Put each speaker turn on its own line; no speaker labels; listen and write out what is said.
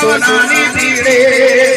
સોનાની દીડે